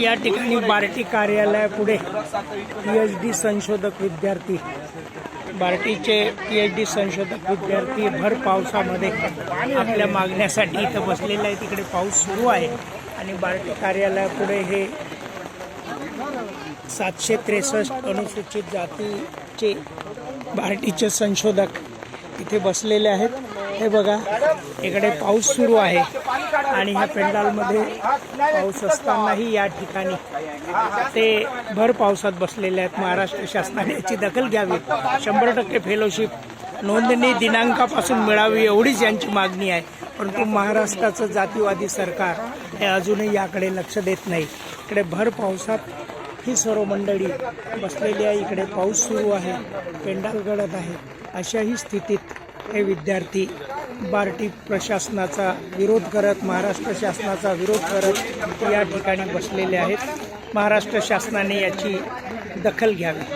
या ठिकाणी बार्टी कार्यालयापुढे पी एच डी संशोधक विद्यार्थी बार्टीचे पी एच डी संशोधक विद्यार्थी भर पावसामध्ये आपल्या मागण्यासाठी इथं बसलेला आहे तिकडे पाऊस सुरू आहे आणि बार्टी कार्यालयापुढे हे सातशे त्रेसष्ट अनुसूचित जातीचे बार्टीचे संशोधक इथे बसलेले आहेत. हे बघा इकडे पाऊस सुरू आहे आणि ह्या पेंडालमध्ये पाऊस असतानाही या ठिकाणी ते भर पावसात बसलेले आहेत. महाराष्ट्र शासनाने याची दखल घ्यावी. शंभर टक्के फेलोशिप नोंदणी दिनांकापासून मिळावी एवढीच यांची मागणी आहे. परंतु महाराष्ट्राचं जातीवादी सरकार हे अजूनही याकडे लक्ष देत नाही. इकडे भर पावसात ही सर्व मंडळी बसलेली आहे. इकडे पाऊस सुरू आहे. पेंडाल गळत आहे. अशाही स्थितीत हे विद्यार्थी बार्टी प्रशासनाचा विरोध करत महाराष्ट्र शासनाचा विरोध करत या ठिकाणी बसलेले आहेत. महाराष्ट्र शासनाने याची दखल घ्यावी.